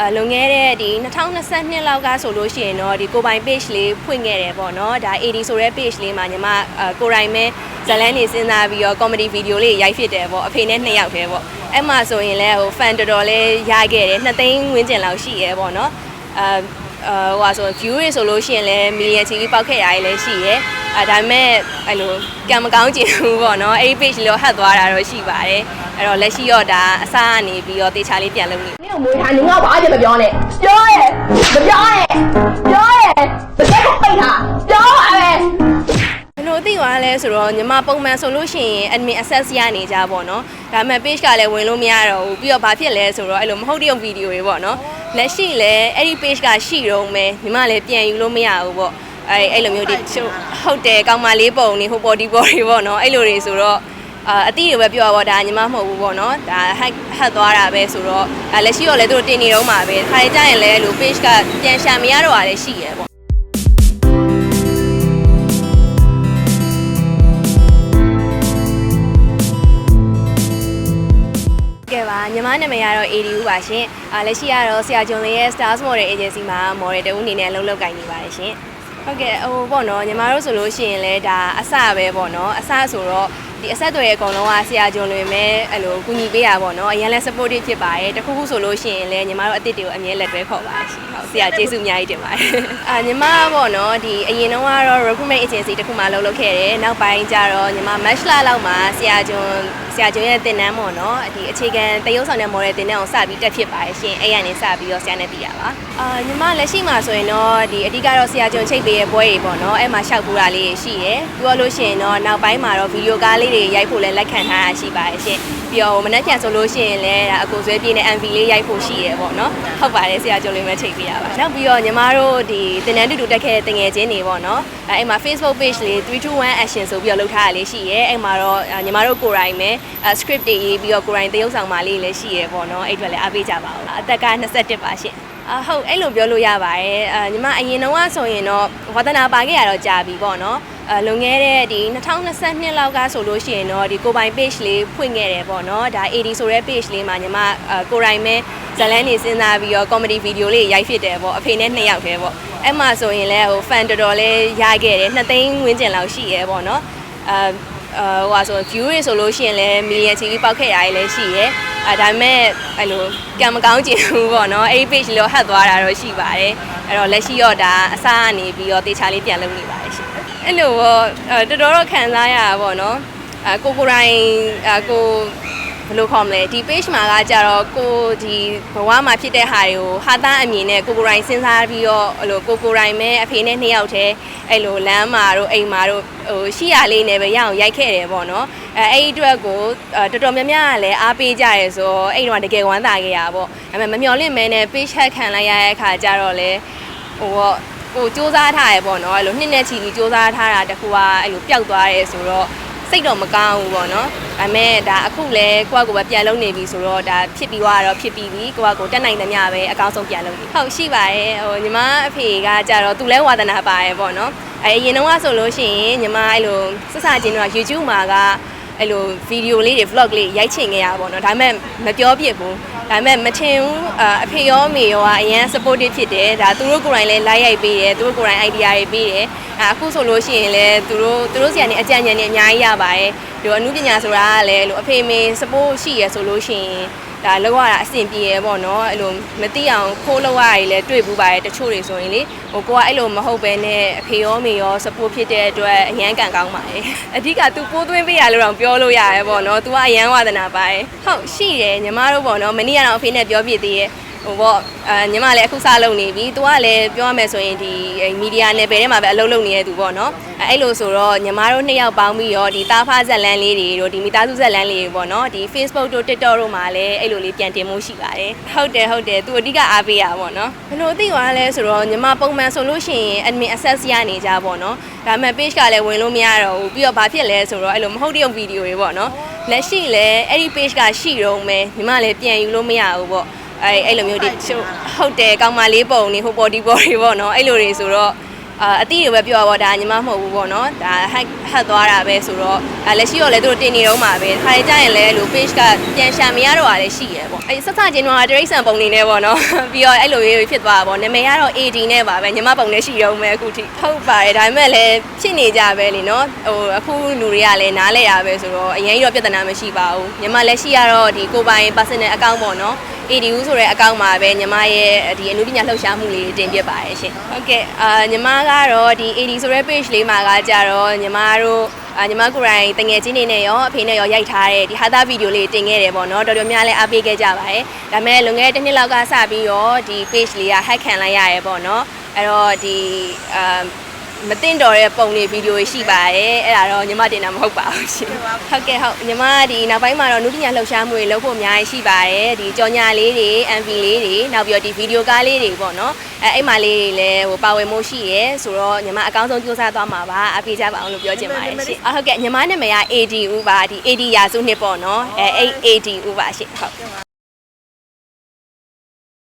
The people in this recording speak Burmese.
အဲလွန်ခဲ့တဲ့ဒီ2022လောက်ကဆိုလို့ရှိရင်တော့ဒီကိုပိုင် page လေးဖွင့်ခဲ့တယ်ပေါ့နော်ဒါ AD ဆိုတဲ့ page လေးမှာညီမအဲကိုရိုင်းမဲဇလန်းနေစဉ်းစားပြီးတော့ comedy video လေးရိုက်ဖြစ်တယ်ပေါ့အဖေနဲ့နှစ်ယောက်တည်းပေါ့အဲ့မှာဆိုရင်လည်းဟို fan တော်တော်လေးရခဲ့တယ်2သိန်းဝန်းကျင်လောက်ရှိရဲပေါ့နော်အဲအဲ ဟိုဟာဆို view တွေဆိုလို့ရှိရင်လည်း million ချီပြီးပောက်ခဲ့ရရလည်းရှိရဲအဲဒါပေမဲ့အဲ့လိုကံမကောင်းကျင်ဘူးပေါ့နော်အဲ့ဒီ page လောဟတ်သွားတာတော့ရှိပါတယ်အဲ့တော့လက်ရှိတော့ဒါအစားအနေပြီးတော့တေချာလေးပြန်လုပ်နေမင်းတို့မွေးထားနေငါ့ဘာကြမပြောနဲ့ပြောရဲမပြောရဲပြောရဲဘယ်ကောပိတ်တာပြောပါပဲတို့သိသွားလဲဆိုတော့ညီမပုံမှန်ဆိုလို့ရှိရင် admin access ရနေကြပါတော့เนาะဒါပေမဲ့ page ကလည်းဝင်လို့မရတော့ဘူးပြီးတော့ဘာဖြစ်လဲဆိုတော့အဲ့လိုမဟုတ်တဲ့ဗီဒီယိုတွေပေါ့เนาะ လက်ရှိလည်းအဲ့ဒီ page ကရှိတော့မယ်ညီမလည်းပြန်ယူလို့မရဘူးပေါ့အဲ့အဲ့လိုမျိုးတွေဟုတ်တယ်ကောင်မလေးပုံနေဟို body body ပေါ့နော်အဲ့လိုတွေဆိုတော့အာအတိတွေပဲပြောပါတော့ဒါညီမမဟုတ်ဘူးပေါ့နော်ဒါဟက်ဟက်သွားတာပဲဆိုတော့အဲလက်ရှိတော့လည်းသူတို့တင်နေတော့မှာပဲခါကြရင်လည်းအဲ့လို page ကပြန်ရှာမရတော့တာလည်းရှိရယ်ပေါ့ မနာမည်ကတော့ ADU ပါရှင်။အာလက်ရှိကတော့ဆရာကျော်လေးရဲ့ Stars Model Agency မှာ model တဦးအနေနဲ့အလုပ်လုပ်ကိုင်နေပါတယ်ရှင်။ဟုတ်ကဲ့ဟိုပေါ့နော်ညီမတို့ဆိုလို့ရှိရင်လည်းဒါအစပဲပေါ့နော်အစဆိုတော့ဒီအဆက်တွေအကုန်လုံးကဆရာကျော်လွင်ပဲအဲ့လိုကူညီပေးတာပေါ့နော်အရင်လဲ supportive ဖြစ်ပါတယ်တခုခုဆိုလို့ရှိရင်လည်းညီမတို့အစ်စ်တွေကိုအမြဲလက်တွဲခေါ်ပါတယ်ရှင်ဟုတ်ဆရာကျေးဇူးအများကြီးတင်ပါတယ်အာညီမပေါ့နော်ဒီအရင်တုန်းကတော့ recruitment agency တခုမှလုပ်လုပ်ခဲ့တယ်နောက်ပိုင်းကျတော့ညီမ match လာလောက်မှာဆရာကျော် ဆရာကျော်ရဲ့တင်နန်းပေါ့နော်ဒီအခြေခံတရုပ်ဆောင်တဲ့ model တင်နန်းအောင်စပြီးတက်ဖြစ်ပါတယ်ရှင်အဲ့ရနေစပြီးတော့ဆရာနဲ့တည်တာပါအာညီမလက်ရှိမှာဆိုရင်တော့ဒီအဓိကတော့ဆရာကျော်ချိတ်ပေးရဲ့ပွဲတွေပေါ့နော်အဲ့မှာရှောက်ပူတာလေးရှိရယ်ပြီးတော့လို့ရှိရင်တော့နောက်ပိုင်းမှာတော့ဗီဒီယိုကားလေးတွေရိုက်ဖို့လည်းလက်ခံထားတာရှိပါတယ်ရှင် ပြီးတော့မနက်ဖြန်ဆိုလို့ရှိရင်လည်းဒါအကူဆွဲပြင်းတဲ့ MV လေးရိုက်ဖို့ရှိရယ်ပေါ့နော်ဟုတ်ပါတယ်ဆရာကျော်လေးပဲချိတ်ပေးတာပါနောက်ပြီးတော့ညီမတို့ဒီတင်နန်းတူတူတက်ခဲ့တဲ့တငယ်ချင်းတွေပေါ့နော်အဲ့အဲ့မှာ Facebook page လေး321 action ဆိုပြီးတော့လုပ်ထားတာလေးရှိရယ်အဲ့မှာတော့ညီမတို့ကိုယ်တိုင်ပဲ script တွေရေးပြီးတော့ကိုယ်တိုင်သရုပ်ဆောင်ပါလေးလည်းရှိရယ်ပေါ့နော်အဲ့အတွက်လည်းအားပေးကြပါဦးအသက်က21ပါရှင်အဟုတ်အဲ့လိုပြောလို့ရပါတယ်အာညီမအရင်တော့ဆိုရင်တော့ဝါသနာပါခဲ့ရတော့ကြာပြီပေါ့နော် အလွန်ခဲ့တဲ့ဒီ2022လောက်ကဆိုလို့ရှိရင်တော့ဒီကိုပိုင် page လေးဖွင့်ခဲ့တယ်ပေါ့နော်ဒါ AD ဆိုတဲ့ page လေးမှာညီမအကိုရိုင်းမဲဇလန်းနေစဉ်းစားပြီးတော့ comedy video လေးရိုက်ဖြစ်တယ်ပေါ့အဖေနဲ့နှစ်ယောက်တည်းပေါ့အဲ့မှာဆိုရင်လည်းဟို fan တော်တော်လေးရခဲ့တယ်2သိန်းဝန်းကျင်လောက်ရှိရဲပေါ့နော်အဲဟိုဟာဆို view တွေဆိုလို့ရှိရင်လည်း million ချီပြီးပောက်ခဲ့တာလည်းရှိရဲအဲဒါပေမဲ့အဲ့လိုကံမကောင်းကျင်ဘူးပေါ့နော်အဲ့ဒီ page လေးတော့ဟတ်သွားတာတော့ရှိပါတယ်အဲ့တော့လက်ရှိတော့ဒါအစားကနေပြီးတော့တေချာလေးပြန်လုပ်နေပါတယ်ရှင် အဲ့လိုပေါ့အဲတော်တော်တော့ခံစားရတာပေါ့နော်အဲကိုကိုရိုင်းအဲကိုဘယ်လိုခေါ်မလဲဒီ page မှာကကြတော့ကိုဒီဘဝမှာဖြစ်တဲ့ဟာတွေကိုဟာသားအမြင်နဲ့ကိုကိုရိုင်းစဉ်းစားပြီးတော့အဲ့လိုကိုကိုရိုင်းမဲအဖေနဲ့နှစ်ယောက်တည်းအဲ့လိုလမ်းမှာတို့အိမ်မှာတို့ဟိုရှိရလေးနဲ့ပဲရအောင်ရိုက်ခဲ့တယ်ပေါ့နော်အဲအဲ့ဒီအတွက်ကိုအဲတော်တော်များများကလည်းအားပေးကြရဲဆိုတော့အဲ့ဒီတော့တကယ်ဝမ်းသာခဲ့ရပါပေါ့ဒါပေမဲ့မမျော်လင့်မဲနဲ့ page hack ခံလိုက်ရတဲ့အခါကျတော့လေဟိုပေါ့ ကိုစူးစမ်းထားရပေါ့နော်အဲ့လိုနှစ်နဲ့ချီပြီးစူးစမ်းထားတာတခုကအဲ့လိုပျောက်သွားရဲဆိုတော့စိတ်တော့မကောင်းဘူးပေါ့နော်ဒါပေမဲ့ဒါအခုလဲကိုယ့်ကိုယ်ပဲပြန်လုပ်နေပြီဆိုတော့ဒါဖြစ်ပြီးသွားတော့ဖြစ်ပြီးပြီကိုယ့်ကိုယ်တက်နိုင်သမျှပဲအကောင်းဆုံးပြန်လုပ်နေဟုတ်ရှိပါတယ်ဟိုညီမအဖေကကြတော့သူလဲဝါသနာပါတယ်ပေါ့နော်အဲအရင်တော့ကဆိုလို့ရှိရင်ညီမအဲ့လိုစစချင်းတော့ YouTube မှာကအဲ့လိုဗီဒီယိုလေးတွေ vlog လေးရိုက်ချင်ခဲ့ရပါတော့ဒါပေမဲ့မပြောပြစ်ဘူး ဒါပေမဲ့မထင်ဘူးအဖေရောမေရောကအရန် supportive ဖြစ်တယ်ဒါသူတို့ကိုယ်တိုင်လည်း like ရိုက်ပေးတယ်သူတို့ကိုယ်တိုင် idea တွေပေးတယ်အခုဆိုလို့ရှိရင်လည်းသူတို့သူတို့ဆီကနေအကြံဉာဏ်တွေအများကြီးရပါတယ်ဒီအမှုပညာဆိုတာကလည်းအဲ့လိုအဖေမေ support ရှိရဆိုလို့ရှိရင်ဒါလောက်ရတာအဆင်ပြေရပေါ့နော်အဲ့လိုမသိအောင်ခိုးလောက်ရည်လည်းတွေ့ဘူးပါတယ်တချို့တွေဆိုရင်လေဟိုကိုကအဲ့လိုမဟုတ်ပဲနဲ့အဖေရောမေရော support ဖြစ်တဲ့အတွက်အရန်ကန်ကောင်းပါတယ်အဓိက तू ပိုးသွင်းပေးရလို့တော့ပြောလို့ရတယ်ပေါ့နော် तू ကအရန်ဝါသနာပါတယ်ဟုတ်ရှိတယ်ညီမတို့ပေါ့နော်မနေ့ကတော့အဖေနဲ့ပြောပြသေးရဲ့ ဟိုပေါ့အာညီမလည်းအခုစလုပ်နေပြီ။ तू ကလည်းပြောရမယ်ဆိုရင်ဒီမီဒီယာနယ်ပယ်ထဲမှာပဲအလုပ်လုပ်နေတဲ့သူပေါ့နော်။အဲအဲ့လိုဆိုတော့ညီမတို့နှစ်ယောက်ပေါင်းပြီးတော့ဒီတားဖားဇက်လန်းလေးတွေတို့ဒီမိသားစုဇက်လန်းလေးတွေပေါ့နော်။ဒီ Facebook တို့ TikTok တို့မှာလည်းအဲ့လိုလေးပြန်တင်မှုရှိပါတယ်။ဟုတ်တယ်ဟုတ်တယ်။ तू အဓိကအားပေးရပါပေါ့နော်။ဘယ်လိုသိသွားလဲဆိုတော့ညီမပုံမှန်ဆိုလို့ရှိရင် admin access ရနေကြပေါ့နော်။ဒါပေမဲ့ page ကလည်းဝင်လို့မရတော့ဘူး။ပြီးတော့ဘာဖြစ်လဲဆိုတော့အဲ့လိုမဟုတ်တဲ့ဗီဒီယိုတွေပေါ့နော်။လက်ရှိလည်းအဲ့ဒီ page ကရှိတော့မယ်ညီမလည်းပြန်ယူလို့မရဘူးပေါ့။ အဲအဲ့လိုမျိုးတွေဟုတ်တယ်ကောင်မလေးပုံနေဟို body body ပေါ့နော်အဲ့လိုတွေဆိုတော့အာအတိတွေပဲပြောပါတော့ဒါညီမမဟုတ်ဘူးပေါ့နော်ဒါဟက်ဟက်သွားတာပဲဆိုတော့ဒါလက်ရှိတော့လည်းသူတို့တင်နေတော့မှာပဲခါရကြရင်လည်းလို့ page ကပြန်ရှာမရတော့တာလည်းရှိရပေါ့အဲဆက်စချင်းတော့တရိတ်ဆန်ပုံနေနေပေါ့နော်ပြီးတော့အဲ့လိုလေးဖြစ်သွားတာပေါ့နာမည်ကတော့ AD နဲ့ပါပဲညီမပုံနဲ့ရှိရုံပဲအခုထိဟုတ်ပါတယ်ဒါပေမဲ့လည်းဖြစ်နေကြပဲလीနော်ဟိုအခုလူတွေကလည်းနားလဲရပဲဆိုတော့အရင်ကြီးတော့ပြဿနာမရှိပါဘူးညီမလက်ရှိကတော့ဒီကိုပိုင် personal account ပေါ့နော် ADU ဆိုတဲ့အကောင့်မှာပဲညီမရဲ့ဒီအနုပညာလှုပ်ရှားမှုလေးတင်ပြပါရရှင်။ဟုတ်ကဲ့အာညီမကတော့ဒီ AD ဆိုတဲ့ page လေးမှာကကြတော့ညီမတို့အာညီမကိုယ်တိုင်တငယ်ချင်းနေနဲ့ရောအဖေနဲ့ရောရိုက်ထားတဲ့ဒီဟာသားဗီဒီယိုလေးတင်ခဲ့တယ်ပေါ့နော်တော်တော်များလည်းအားပေးခဲ့ကြပါတယ်။ဒါပေမဲ့လွန်ခဲ့တဲ့တစ်နှစ်လောက်ကစပြီးတော့ဒီ page လေးက hack ခံလိုက်ရရဲပေါ့နော်။အဲ့တော့ဒီအာ မတင်တော်တဲ့ပုံလေးဗီဒီယိုရှိပါတယ်အဲ့ဒါတော့ညီမတင်တာမဟုတ်ပါဘူးရှင်ဟုတ်ကဲ့ဟုတ်ညီမဒီနောက်ပိုင်းမှာတော့နုတညာလှုပ်ရှားမှုတွေလုပ်ဖို့အများကြီးရှိပါတယ်ဒီကြော်ညာလေးတွေ MV လေးတွေနောက်ပြီးတော့ဒီဗီဒီယိုကားလေးတွေပေါ့နော်အဲအဲ့မှာလေးတွေလည်းဟိုပါဝင်မှုရှိရဲဆိုတော့ညီမအကောင်းဆုံးကြိုးစားသွားမှာပါအပြေးကြပါအောင်လို့ပြောချင်ပါတယ်ရှင်အဟုတ်ကဲ့ညီမနာမည်က AD ဦးပါဒီ AD ရာစုနှစ်ပေါ့နော်အဲအဲ့ AD ဦးပါရှင်ဟုတ်